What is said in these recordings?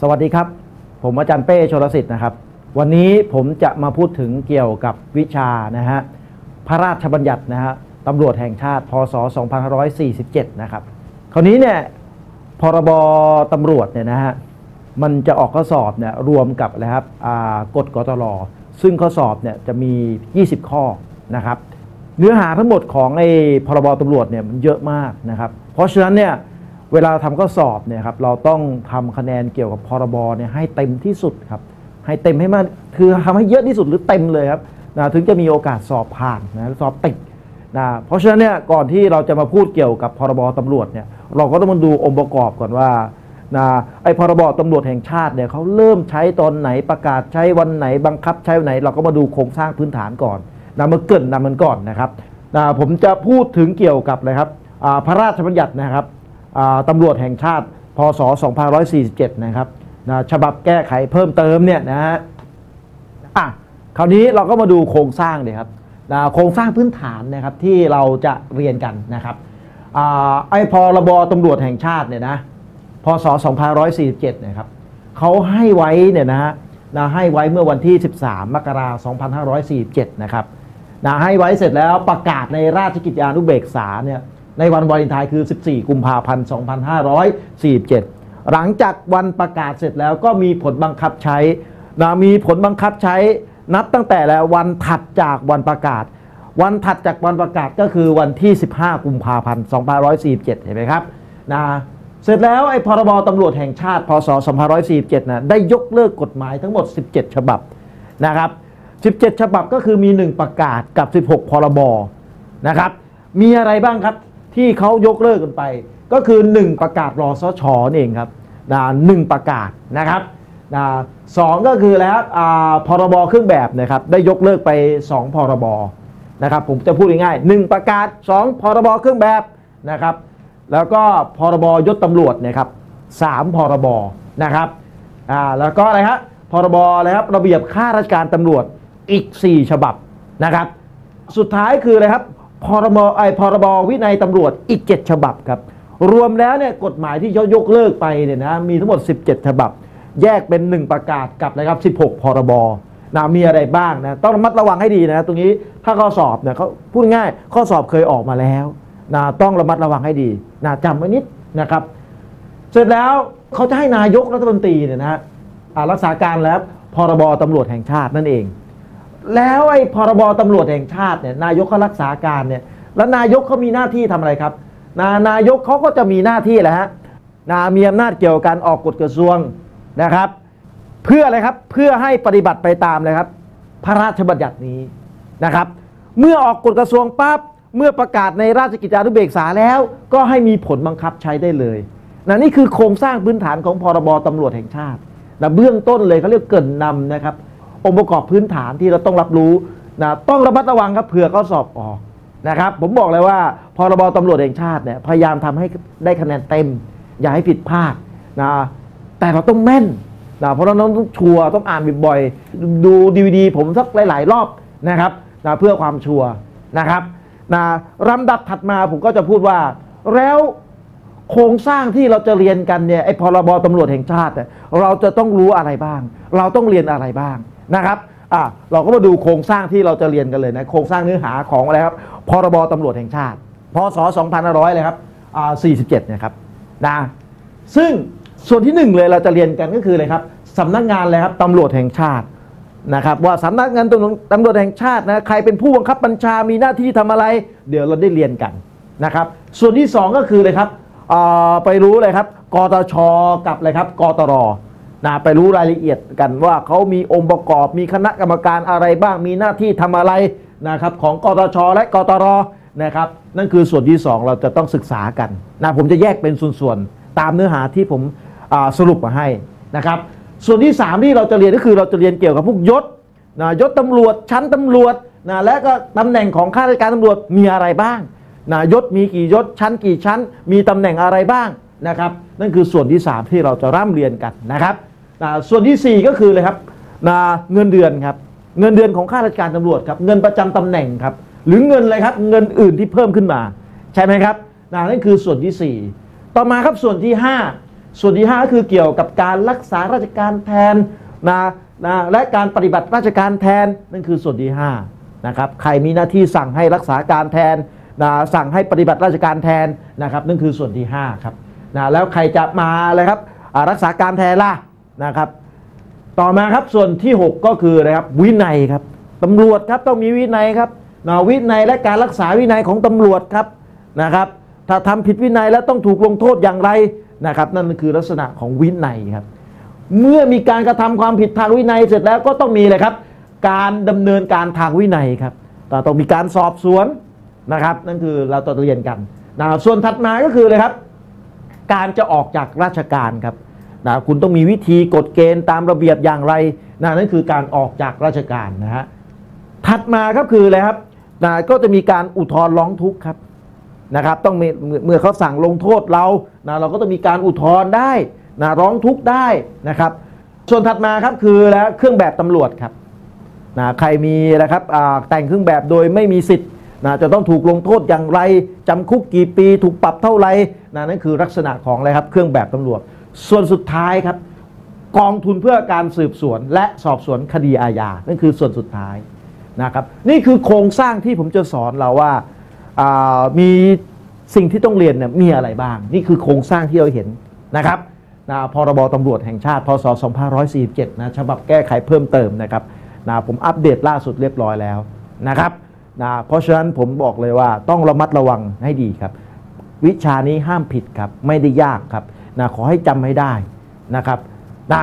สวัสดีครับ ผมอาจารย์เป้ชลสิทธิ์นะครับ วันนี้ผมจะมาพูดถึงเกี่ยวกับวิชานะฮะพระราชบัญญัตินะฮะตำรวจแห่งชาติพศ 2547 นะครับ คราวนี้เนี่ยพรบตำรวจเนี่ยนะฮะมันจะออกข้อสอบเนี่ยรวมกับอะไรครับกฎกตลซึ่งข้อสอบเนี่ยจะมี 20 ข้อนะครับ เนื้อหาทั้งหมดของไอ้พรบตำรวจเนี่ยมันเยอะมากนะครับ เพราะฉะนั้นเนี่ย เวลาทำข้อสอบเนี่ยครับเราต้องทำคะแนนเกี่ยวกับพรบเนี่ยให้เต็มที่สุดครับให้เต็มให้มากคือทำให้เยอะที่สุดหรือเต็มเลยครับนะถึงจะมีโอกาสสอบผ่านนะสอบติดนะเพราะฉะนั้นเนี่ยก่อนที่เราจะมาพูดเกี่ยวกับพรบตำรวจเนี่ยเราก็ต้องมาดูองค์ประกอบก่อนว่านะไอ้พรบตำรวจแห่งชาติเนี่ยเขาเริ่มใช้ตอนไหนประกาศใช้วันไหนบังคับใช้วันไหน เราก็มาดูโครงสร้างพื้นฐานก่อนนะมาเกรินนำมันก่อนนะครับนะผมจะพูดถึงเกี่ยวกับเลยครับพระราชบัญญัตินะครับ ตำรวจแห่งชาติ พศ 2547 นะครับนะฉบับแก้ไขเพิ่มเติมเนี่ยนะฮะอะคราวนี้เราก็มาดูโครงสร้างเลยครับนะโครงสร้างพื้นฐานนะครับที่เราจะเรียนกันนะครับอไอ้พรบตำรวจแห่งชาติเนี่ยนะพศ 2547 นะครับเขาให้ไว้เนี่ยนะฮะนะให้ไว้เมื่อวันที่ 13 มกราคม 2547 นะครับนะให้ไว้เสร็จแล้วประกาศในราชกิจจานุเบกษาเนี่ย ในวันวาเลนไทน์คือ 14 กุมภาพันธ์ 2547 หลังจากวันประกาศเสร็จแล้วก็มีผลบังคับใช้นะมีผลบังคับใช้นับตั้งแต่แล้ววันถัดจากวันประกาศ วันถัดจากวันประกาศก็คือวันที่ 15 กุมภาพันธ์ 2547 เห็นไหมครับนะเสร็จแล้วไอ้พรบตำรวจแห่งชาติ พศ 2547 นะได้ยกเลิกกฎหมายทั้งหมด 17 ฉบับนะครับ 17 ฉบับก็คือมี 1 ประกาศกับ 16 พรบนะครับ มีอะไรบ้างครับ ที่เขายกเลิกกันไป ก็คือ 1 ประกาศรอสชนี่เองครับนะหนึ่งประกาศนะครับนะสองก็คือแล้วพรบเครื่องแบบนะครับได้ยกเลิกไป 2 พรบนะครับผมจะพูดง่ายๆหนึ่งประกาศ 2 พรบเครื่องแบบนะครับแล้วก็พรบยศตำรวจนะครับสามพรบนะครับอ่าแล้วก็อะไรครับพรบอะไรครับระเบียบข้าราชการตำรวจอีก 4 ฉบับนะครับ สุดท้ายคืออะไรครับ พรบไอพรบวินัยตำรวจอีก 7 ฉบับครับ รวมแล้วเนี่ยกฎหมายที่ยกเลิกไปเนี่ยนะมีทั้งหมด 17 ฉบับ แยกเป็น 1 ประกาศกับนะครับ 16 พรบนะมีอะไรบ้างนะต้องระมัดระวังให้ดีนะ ตรงนี้ถ้าข้อสอบเนี่ยเขาพูดง่ายข้อสอบเคยออกมาแล้วนะต้องระมัดระวังให้ดีนะจำไว้นิดนะครับ เสร็จแล้วเขาจะให้นายกรัฐมนตรีเนี่ยนะอ่ารักษาการแล้วพรบตำรวจแห่งชาตินั่นเอง แล้วไอ้พรบตำรวจแห่งชาติเนี่ยนายกเขารักษาการเนี่ยแล้วนายกเขามีหน้าที่ทำอะไรครับ นานายกเขาก็จะมีหน้าที่แหละฮะนามีอำนาจเกี่ยวกับการออกกฎกระทรวงนะครับ เพื่ออะไรครับเพื่อให้ปฏิบัติไปตามเลยครับ พระราชบัญญัตินี้นะครับ เมื่อออกกฎกระทรวงปั๊บเมื่อประกาศในราชกิจจานุเบกษาแล้ว ก็ให้มีผลบังคับใช้ได้เลยนะนี่คือโครงสร้างพื้นฐานของพรบตำรวจแห่งชาตินะเบื้องต้นเลยเขาเรียกเกินนำนะครับ องค์ประกอบพื้นฐานที่เราต้องรับรู้นะต้องระมัดระวังครับเผื่อเขาสอบออกนะครับ ผมบอกเลยว่าพรบตำรวจแห่งชาติเนี่ยพยายามทำให้ได้คะแนนเต็ม อย่าให้ผิดพลาดนะแต่เราต้องแม่นนะเพราะเราต้องชัวร์ต้องอ่านบ่อยๆดูดีวดีผมสักหลาย ๆ รอบนะครับนะเพื่อความชัวร์นะครับนะลำดับถัดมาผมก็จะพูดว่า แล้วโครงสร้างที่เราจะเรียนกันเนี่ยไอ้พรบตำรวจแห่งชาติ เราจะต้องรู้อะไรบ้าง เราต้องเรียนอะไรบ้าง นะครับอะเราก็มาดูโครงสร้างที่เราจะเรียนกันเลยนะโครงสร้างเนื้อหาของอะไรครับพรบตำรวจแห่งชาติพศ2500เลยครับอ่า47เนี่ยครับนะซึ่งส่วนที่หนึ่งเลยเราจะเรียนกันก็คืออะไรครับสำนักงานเลยครับตำรวจแห่งชาตินะครับว่าสำนักงานตำรวจตำรวจแห่งชาตินะใครเป็นผู้บังคับบัญชามีหน้าที่ทำอะไร เดี๋ยวเราได้เรียนกันนะครับส่วนที่สองก็คือเลยครับไปรู้เลยครับกตชกับอะไรครับกตร นะไปรู้รายละเอียดกันว่าเขามีองค์ประกอบมีคณะกรรมการอะไรบ้างมีหน้าที่ทำอะไรนะครับของกตชและกตรนะครับนั่นคือส่วนที่สองเราจะต้องศึกษากันนะผมจะแยกเป็นส่วนๆตามเนื้อหาที่ผมสรุปมาให้นะครับส่วนที่ 3 ที่เราจะเรียนก็คือเราจะเรียนเกี่ยวกับพวกยศนะยศตำรวจชั้นตำรวจนะและก็ตำแหน่งของข้าราชการตำรวจมีอะไรบ้างนะยศมีกี่ยศชั้นกี่ชั้น มีตำแหน่งอะไรบ้างนะครับ นั่นคือส่วนที่ 3 ที่เราจะร่ำเรียนกันนะครับ นะส่วนทีสี่ 4 ก็คือเลยครับนะเงินเดือนครับเงินเดือนของข้าราชการตำรวจครับเงินประจำตำแหน่งครับหรือเงินอะไรครับเงินอื่นที่เพิ่มขึ้นมา ใช่ไหมครับนะนั่นคือส่วนที่ 4 ต่อมาครับส่วนที่ 5 ส่วนที่5ก็คือเกี่ยวกับการรักษาราชการแทนนะนะและการปฏิบัติราชการแทนนั่นคือส่วนที่5นะครับใครมีหน้าที่สั่งให้รักษาการแทนนะสั่งให้ปฏิบัติราชการแทนนะครับนั่นคือส่วนที่5ครับนะแล้วใครจะมาอะไรครับรักษาการแทนล่ะ นะครับ ต่อมาครับส่วนที่ 6 ก็คือนะครับวินัยครับตำรวจครับต้องมีวินัยครับนะวินัยและการรักษาวินัยของตำรวจครับนะครับ ถ้าทำผิดวินัยแล้วต้องถูกลงโทษอย่างไรนะครับ นั่นคือลักษณะของวินัยครับ เมื่อมีการกระทำความผิดทางวินัยเสร็จแล้วก็ต้องมีเลยครับ การดำเนินการทางวินัยครับแต่ต้องมีการสอบสวนนะครับ นั่นคือเราต้องเรียนกันนะส่วนถัดมาก็คือเลยครับ การจะออกจากราชการครับ นะคุณต้องมีวิธีกฎเกณฑ์ตามระเบียบอย่างไรนะนั่นคือการออกจากราชการนะฮะถัดมาครับคืออะไรครับนะก็จะมีการอุทธรณ์ร้องทุกข์ครับนะครับต้องเมื่อเขาสั่งลงโทษเรานะเราก็ต้องมีการอุทธรณ์ได้นะร้องทุกข์ได้นะครับ ส่วนถัดมาครับคือแล้วเครื่องแบบตำรวจครับนะใครมีนะครับแต่งเครื่องแบบโดยไม่มีสิทธิ์นะจะต้องถูกลงโทษอย่างไรจำคุกกี่ปีถูกปรับเท่าไหร่นะนั่นคือลักษณะของอะไรครับเครื่องแบบตำรวจ ส่วนสุดท้ายครับ กองทุนเพื่อการสืบสวนและสอบสวนคดีอาญานั่นคือส่วนสุดท้ายนะครับนี่คือโครงสร้างที่ผมจะสอนเราว่าามีสิ่งที่ต้องเรียนเนี่ยมีอะไรบ้าง นี่คือโครงสร้างที่เราเห็นนะครับนะพรบตำรวจแห่งชาติ พศ 2547 นะฉบับแก้ไขเพิ่มเติมนะครับนะผมอัปเดตล่าสุดเรียบร้อยแล้วนะครับนะเพราะฉะนั้นผมบอกเลยว่าต้องระมัดระวังให้ดีครับ วิชานี้ห้ามผิดครับ ไม่ได้ยากครับ นะขอให้จำให้ได้นะครับนะ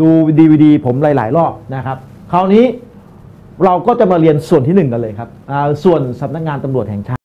ดูดีวดีผมหลาย ๆ รอบนะครับ คราวนี้เราก็จะมาเรียนส่วนที่หนึ่งกันเลยครับอ่าส่วนสำนักงานตำรวจแห่งชาติ